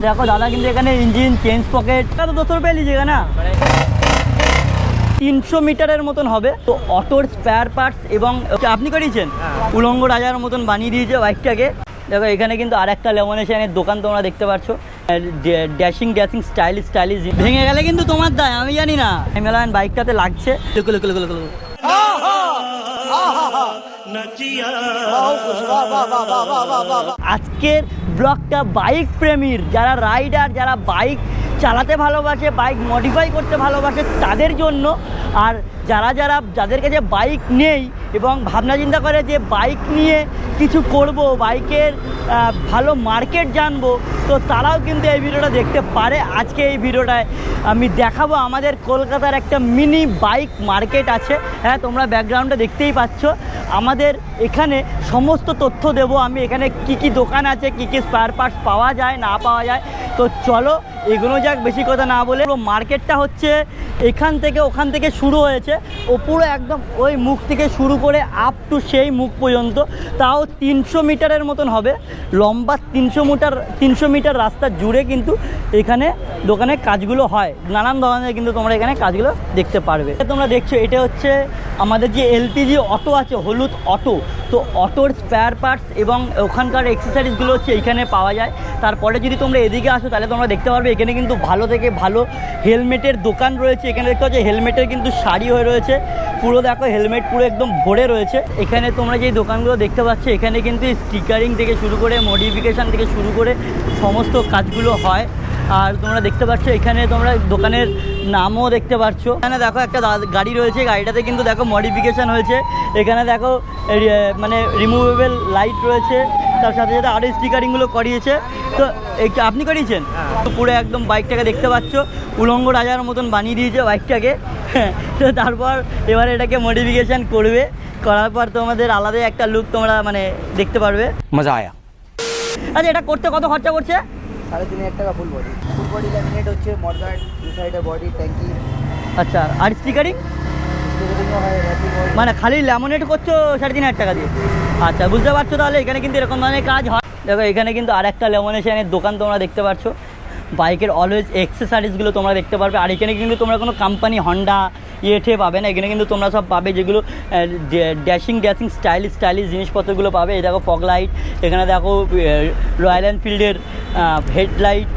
দেখো দাদা কিন্তু এখানে ইঞ্জিন চেঞ্জ পকেট তো দশ রুপিয়া লিজিয়েগা না তিনশো মিটারের মতন হবে তো অটোর স্পেয়ার পার্টস এবং আপনি করিয়েছেন উলঙ্গ রাজার মতন বানিয়ে দিয়েছে বাইকটাকে দেখো এখানে কিন্তু আর একটা লেমনেশনের দোকান তোমরা দেখতে পাচ্ছ ড্যাশিং ড্যাশিং স্টাইলিশ স্টাইলিশ ভেঙে গেলে কিন্তু তোমার দায় আমি জানি না হিমালয়ান বাইকটাতে লাগছে লুকু লুকু লুকু লুকু আজকের ব্লগটা বাইক প্রেমীর। যারা রাইডার, যারা বাইক চালাতে ভালোবাসে, বাইক মডিফাই করতে ভালোবাসে, তাদের জন্য। আর যারা যারা, যাদের কাছে বাইক নেই এবং ভাবনা চিন্তা করে যে বাইক নিয়ে কিছু করব বাইকের ভালো মার্কেট জানব, তো তারাও কিন্তু এই ভিডিওটা দেখতে পারে। আজকে এই ভিডিওটায় আমি দেখাবো আমাদের কলকাতার একটা মিনি বাইক মার্কেট আছে। হ্যাঁ তোমরা ব্যাকগ্রাউন্ডে দেখতেই পাচ্ছ। আমাদের এখানে সমস্ত তথ্য দেব আমি। এখানে কি কি দোকান আছে, কি কি স্পেয়ার পার্টস পাওয়া যায়, না পাওয়া যায়। তো চলো এগুলো যাক, বেশি কথা না বলে। মার্কেটটা হচ্ছে এখান থেকে, ওখান থেকে শুরু হয়েছে। ও পুরো একদম ওই মুখ থেকে শুরু করে আপ টু সেই মুখ পর্যন্ত। তাও তিনশো মিটারের মতন হবে। লম্বা তিনশো মিটার তিনশো মিটার রাস্তা জুড়ে কিন্তু এখানে দোকানে কাজগুলো হয়। নানান ধরনের কিন্তু তোমরা এখানে কাজগুলো দেখতে পারবে। তোমরা দেখছ, এটা হচ্ছে আমাদের যে এলপিজি অটো আছে, হলুদ অটো তো অটোর স্পেয়ার পার্টস এবং ওখানকার এক্সেসারিজগুলো হচ্ছে এইখানে পাওয়া যায়। তারপরে যদি তোমরা এদিকে আসো তাহলে তোমরা দেখতে পারবে, এখানে কিন্তু ভালো থেকে ভালো হেলমেটের দোকান রয়েছে। এখানে দেখতে পাচ্ছ, হেলমেটের কিন্তু শাড়ি হয়ে রয়েছে। পুরো দেখো, হেলমেট পুরো একদম ভরে রয়েছে। এখানে তোমরা যে দোকানগুলো দেখতে পাচ্ছ, এখানে কিন্তু স্টিকারিং থেকে শুরু করে, মডিফিকেশান থেকে শুরু করে সমস্ত কাজগুলো হয়। আর তোমরা দেখতে পাচ্ছ, এখানে তোমরা দোকানের নামও দেখতে পাচ্ছ। এখানে দেখো, একটা গাড়ি রয়েছে, গাড়িটাতে কিন্তু দেখো মডিফিকেশান হয়েছে। এখানে দেখো মানে রিমুভেবল লাইট রয়েছে। তার সাথে সাথে আরও স্টিকারিংগুলো করিয়েছে। তো এই আপনি করিয়েছেন? হ্যাঁ। পুরো একদম বাইকটাকে দেখতে পাচ্ছ। উলঙ্গ রাজার মতন বানিয়ে দিয়েছে বাইকটাকে তো তারপর এবারে এটাকে মডিফিকেশান করবে। করার পর তোমাদের আলাদাই একটা লুক তোমরা মানে দেখতে পারবে। মজা আয়া। আচ্ছা এটা করতে কত খরচা করছে সাড়ে তিন হাজার টাকা বডি বডি হচ্ছে দু সাইডে বডি আচ্ছা আর স্টিকারিং মানে খালি ল্যামিনেট করছ সাড়ে তিন হাজার টাকা দিয়ে। আচ্ছা বুঝতে পারছ তাহলে? এখানে কিন্তু এরকম ধরনের কাজ হয়। দেখো, এখানে কিন্তু আর একটা লেমনেশনের দোকান তোমরা দেখতে পাচ্ছ বাইকের অলওয়েজ এক্সেসারিজগুলো তোমরা দেখতে পারবে। আর এখানে কিন্তু তোমরা কোনো কোম্পানি হন্ডা ইয়েঠে পাবে না। এখানে কিন্তু তোমরা সব পাবে যেগুলো ড্যাশিং ড্যাশিং স্টাইলিশ স্টাইলিশ জিনিসপত্রগুলো পাবে। এই দেখো ফগ লাইট এখানে দেখো রয়্যাল এনফিল্ডের হেডলাইট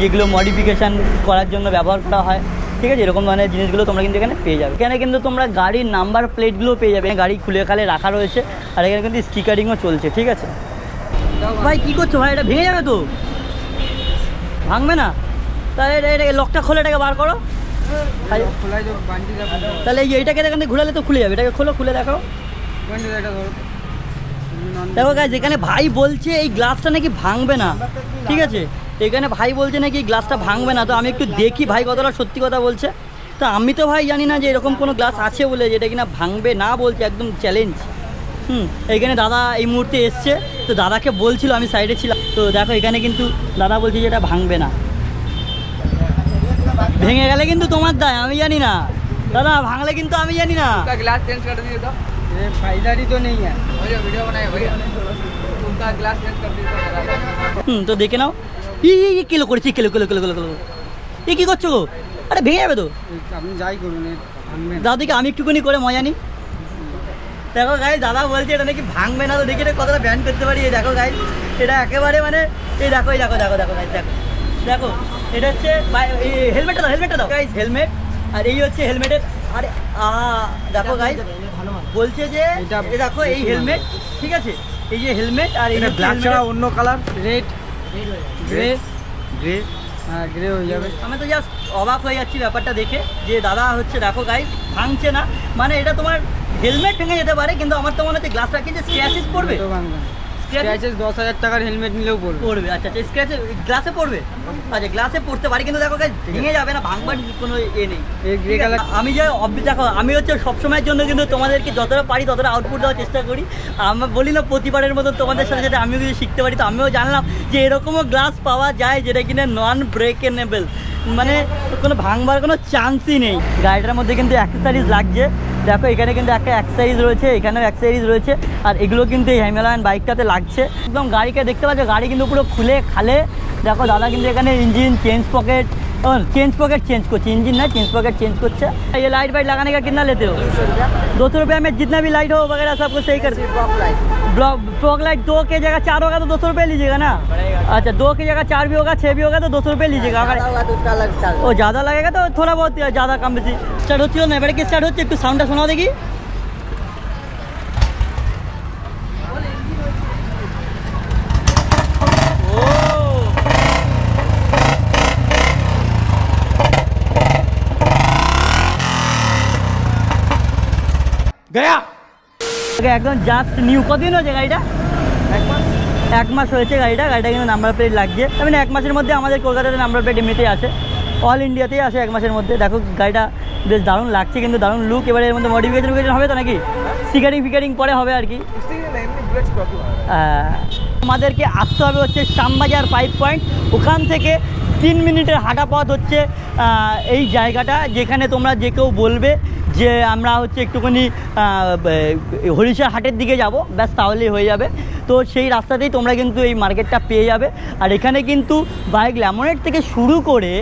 যেগুলো মডিফিকেশান করার জন্য ব্যবহার করা হয়। ঠিক আছে? এরকম ধরনের জিনিসগুলো তোমরা কিন্তু এখানে পেয়ে যাবে। এখানে কিন্তু তোমরা গাড়ির নাম্বার প্লেটগুলো পেয়ে যাবে। গাড়ি খুলে খালে রাখা রয়েছে। আর এখানে কিন্তু স্টিকারিংও চলছে, ঠিক আছে? ভাই, কী করছ ভাই? এটা ভেঙে যাবে তো? ভাঙবে না? তাহলে এটা এটাকে লকটা খোলে, এটাকে বার করো। তাহলে- খোলাই তো বান্ডিটা এই এটাকে এখান ঘুরালে তো খুলে যাবে। এটাকে খোলো, খুলে দেখো দেখো যেখানে ভাই বলছে এই গ্লাসটা নাকি ভাঙবে না। ঠিক আছে? এখানে ভাই বলছে নাকি গ্লাসটা ভাঙবে না তো আমি একটু দেখি ভাই কতটা সত্যি কথা বলছে। তো আমি তো ভাই জানি না যে এরকম কোনো গ্লাস আছে বলে যেটা কিনা ভাঙবে না বলছে একদম চ্যালেঞ্জ হুম এখানে দাদা এই মুহূর্তে এসছে তো দাদাকে বলছিল আমি সাইডে ছিলাম। তো দেখো এখানে কিন্তু দাদা বলছে যে এটা ভাঙবে না। ভেঙে গেলে কিন্তু তোমার দায় আমি জানি না। দাদা ভাঙলে কিন্তু আমি জানি না। গ্লাস চেঞ্জ করে দিয়ে দাও। হুম তো দেখে নাও। ই ই, ই কিলো করেছি kilo kilo kilo kilo kilo. এ কী করছ গো? আরে ভেঙে যাবে তো। আপনি যাই করুন দাদাকে আমি একটুখানি করে মজা নিই। দেখো গাই দাদা বলছে এটা নাকি ভাঙবে না তো দেখি এটা কতটা ব্যান করতে পারি। এই দেখো গাই এটা একেবারে মানে এই দেখো এই দেখো দেখো দেখো দেখো। দেখো এটা হচ্ছে হেলমেটটা দাও হেলমেটটা দাও। গাইজ হেলমেট আর এই হচ্ছে হেলমেটের আরে আ দেখো গাই বলছে যে দেখো এই হেলমেট ঠিক আছে? এই যে হেলমেট আর এই ব্ল্যাক ছাড়া অন্য কালার রেড গ্রে গ্রে হ্যাঁ গ্রে হয়ে যাবে। আমি তো জাস্ট অবাক হয়ে যাচ্ছি ব্যাপারটা দেখে যে দাদা হচ্ছে দেখো গাই ভাঙছে না। মানে এটা তোমার হেলমেট ভেঙে যেতে পারে কিন্তু আমার তো মনে হচ্ছে গ্লাসটা কিন্তু স্ক্র্যাচেস পড়বে? তো ভাঙবে স্ক্র্যাচেস দশ হাজার টাকার হেলমেট নিলেও পড়বে। পড়বে আচ্ছা আচ্ছা স্ক্র্যাচে গ্লাসে পড়বে? আচ্ছা গ্লাসে পড়তে পারে কিন্তু দেখো ভেঙে যাবে না ভাঙবার কোনো এ নেই। আমি যে দেখো আমি হচ্ছে সবসময়ের জন্য কিন্তু তোমাদেরকে যতটা পারি ততটা আউটপুট দেওয়ার চেষ্টা করি। আমি বলি না প্রতিবারের মতো তোমাদের সাথে সাথে আমিও কিছু শিখতে পারি তো আমিও জানলাম যে এরকমও গ্লাস পাওয়া যায় যেটা কিনা নন ব্রেকেনেবল মানে কোনো ভাঙবার কোনো চান্সই নেই। গাড়িটার মধ্যে কিন্তু অ্যাক্সেসারিজ লাগছে। দেখো, এখানে কিন্তু একটা অ্যাক্সারিজ রয়েছে, এখানেও অ্যাক্সারিজ রয়েছে, আর এগুলো কিন্তু এই হ্যামালয়ান বাইকটাতে লাগছে। একদম গাড়িকে দেখতে পাচ্ছ, গাড়ি কিন্তু পুরো খুলে খালে। দেখো, দাদা কিন্তু এখানে ইঞ্জিন চেঞ্জ পকেট और चेंज पॉकेट चेंज कुछ इंजिन ना चेंज पॉकेट चेंज कुछ है। ये लाइट वाइट लगाने का कितना लेते हो? दो सौ रुपया में जितना भी लाइट हो वगैरह सब कुछ सही करते ब्लॉक लाइट दो के जगह चार होगा तो दो सौ रुपये लीजिएगा ना? अच्छा दो की जगह चार भी होगा छः भी होगा तो दो सौ रुपये लीजिएगा। अगर ज़्यादा लगेगा तो थोड़ा बहुत ज़्यादा कम बेची स्टार्ट होती हो नहीं बड़े स्टार्ट होती है कुछ साउंड सुना देगी गया একদম জাস্ট নিউ কদিন হয়েছে গাড়িটা? এক মাস। হয়েছে গাড়িটা গাড়িটা কিন্তু নাম্বার প্লেট লাগছে। মানে এক মাসের মধ্যে আমাদের কলকাতাতে নাম্বার প্লেট এমনিতেই আছে। অল ইন্ডিয়াতেই আছে এক মাসের মধ্যে। দেখো গাড়িটা বেশ দারুণ লাগছে কিন্তু দারুণ লুক এবারে এর মধ্যে মডিফিকেশন ফিকেশন হবে তো নাকি? সিকারিং ফিকারিং পরে হবে আর কি। আহ, আমাদেরকে আসতে হবে হচ্ছে শ্যামবাজার পাইপ পয়েন্ট ওখান থেকে তিন মিনিটের হাঁটা পথ হচ্ছে আহ, এই জায়গাটা যেখানে তোমরা যে কেউ বলবে যে আমরা হচ্ছে একটুখানি হরিষা হাটের দিকে যাব ব্যাস তাহলেই হয়ে যাবে। তো সেই রাস্তাতেই তোমরা কিন্তু এই মার্কেটটা পেয়ে যাবে। আর এখানে কিন্তু বাইক ল্যামোনেট থেকে শুরু করে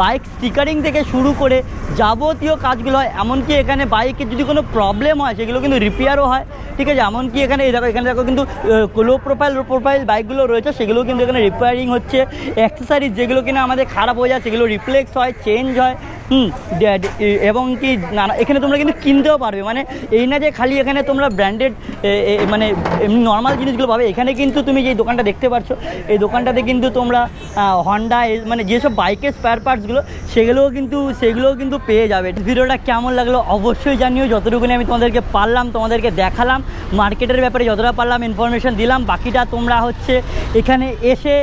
বাইক স্টিকারিং থেকে শুরু করে যাবতীয় কাজগুলো হয়। এমনকি এখানে বাইকের যদি কোনো প্রবলেম হয় সেগুলো কিন্তু রিপেয়ারও হয়। ঠিক আছে? এমনকি এখানে এই দেখো এখানে দেখো কিন্তু লো প্রোফাইল লো প্রোফাইল বাইকগুলো রয়েছে সেগুলো কিন্তু এখানে রিপেয়ারিং হচ্ছে। অ্যাক্সেসারিজ যেগুলো কিনা আমাদের খারাপ হয়ে যায় সেগুলো রিপ্লেক্স হয় চেঞ্জ হয়। হুম এবং কি নানা, এখানে তোমরা কিন্তু কিনতেও পারবে। মানে এই না যে খালি এখানে তোমরা ব্র্যান্ডেড মানে এমনি নর্মাল জিনিসগুলো পাবে, এখানে কিন্তু তুমি যে দোকানটা দেখতে পাচ্ছ এই দোকানটাতে কিন্তু তোমরা হন্ডা মানে যেসব বাইকের স্পেয়ার পার্টসগুলো সেগুলোও কিন্তু সেগুলোও কিন্তু পেয়ে যাবে। ভিডিওটা কেমন লাগল অবশ্যই জানিও, যতটুকুনি আমি তোমাদেরকে পারলাম, তোমাদেরকে দেখালাম মার্কেটের ব্যাপারে যতটা পারলাম ইনফরমেশন দিলাম, বাকিটা তোমরা হচ্ছে এখানে এসে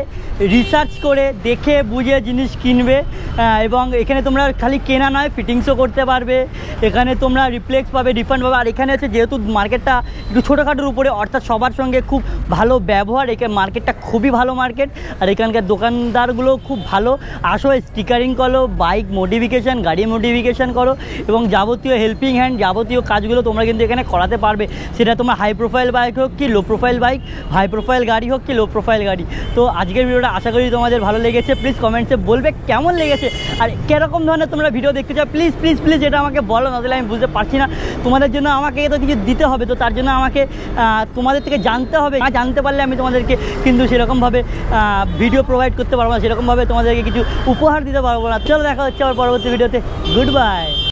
রিসার্চ করে, দেখে, বুঝে জিনিস কিনবে এবং এখানে তোমরা খালি কেনা নয় ফিটিংসও করতে পারবে। এখানে তোমরা রিপ্লেক্স পাবে রিফান্ড পাবে। আর এখানে হচ্ছে যেহেতু মার্কেটটা একটু ছোটোখাটোর উপরে, অর্থাৎ সবার সঙ্গে খুব ভালো ব্যবহার, এখানে মার্কেটটা খুবই ভালো মার্কেট আর এখানকার দোকানদারগুলো খুব ভালো। আসো স্টিকারিং করো বাইক মডিফিকেশান গাড়ি মডিফিকেশান করো। এবং যাবতীয় হেল্পিং হ্যান্ড যাবতীয় কাজগুলো তোমরা কিন্তু এখানে করাতে পারবে। সেটা তোমার হাই প্রোফাইল বাইক হোক কি low profile bike high profile গাড়ি হোক কি লো প্রোফাইল গাড়ি। তো আজকের ভিডিওটা আশা করি তোমাদের ভালো লেগেছে। প্লিজ কমেন্টসে বলবে কেমন লেগেছে। আর কীরকম ধরনের তোমরা ভিডিও দেখতে চাও প্লিজ প্লিজ প্লিজ এটা আমাকে বলো, না আমি বুঝতে পারছি না। তোমাদের জন্য আমাকে তো কিছু দিতে হবে, তো তার জন্য আমাকে তোমাদের থেকে জানতে হবে। না জানতে পারলে আমি তোমাদেরকে কিন্তু সেরকমভাবে ভিডিও প্রোভাইড করতে পারব না, সেরকমভাবে তোমাদেরকে কিছু উপহার দিতে পারব না। চলো দেখা হচ্ছে আমার পরবর্তী ভিডিওতে গুড বাই